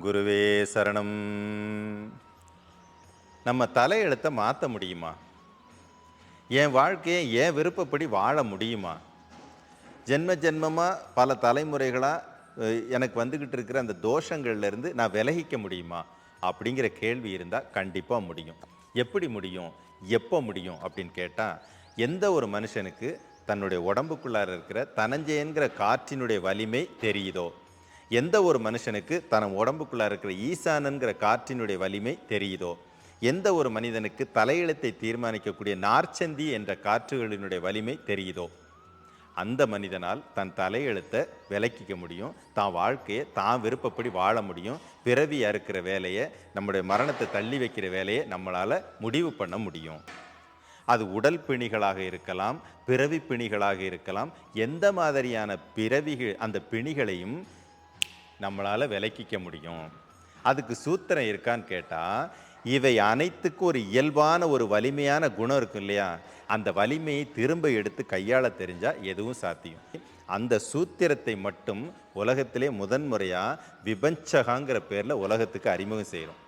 குருவே சரணம். நம்ம தலையெழுத்தை மாற்ற முடியுமா? என் வாழ்க்கையை என் விருப்பப்படி வாழ முடியுமா? ஜென்ம ஜென்மமாக பல தலைமுறைகளாக எனக்கு வந்துக்கிட்டு இருக்கிற அந்த தோஷங்கள்லேருந்து நான் விலகிக்க முடியுமா? அப்படிங்கிற கேள்வி இருந்தால் கண்டிப்பாக முடியும். எப்படி முடியும்? எப்போ முடியும்? அப்படின்னு கேட்டால் எந்த ஒரு மனுஷனுக்கு தன்னுடைய உடம்புக்குள்ளார இருக்கிற தனஞ்சயன்கிற காற்றினுடைய வலிமை தெரியுதோ? எந்த ஒரு மனுஷனுக்கு தன் உடம்புக்குள்ளே இருக்கிற ஈசானன்கிற காற்றினுடைய வலிமை தெரியுதோ? எந்த ஒரு மனிதனுக்கு தலையெழுத்தை தீர்மானிக்கக்கூடிய நார்ச்சந்தி என்ற காற்றுகளினுடைய வலிமை தெரியுதோ? அந்த மனிதனால் தன் தலையெழுத்தை விலக்கிக்க முடியும். தான் வாழ்க்கையை தான் விருப்பப்படி வாழ முடியும். பிறவி அறுக்கிற வேலையை நம்முடைய மரணத்தை தள்ளி வைக்கிற வேலையை நம்மளால் முடிவு பண்ண முடியும். அது உடல் பிணிகளாக இருக்கலாம் பிறவி பிணிகளாக இருக்கலாம். எந்த மாதிரியான பிறவிகள் அந்த பிணிகளையும் நம்மளால் விலக்கிக்க முடியும். அதுக்கு சூத்திரம் இருக்கான்னு கேட்டால் இவை அனைத்துக்கும் ஒரு இயல்பான ஒரு வலிமையான குணம் இருக்கும் இல்லையா? அந்த வலிமையை திரும்ப எடுத்து கையாள தெரிஞ்சால் எதுவும் சாத்தியம். அந்த சூத்திரத்தை மட்டும் உலகத்திலே முதன்முறையாக விபஞ்சகாங்கிற பேரில் உலகத்துக்கு அறிமுகம் செய்கிறோம்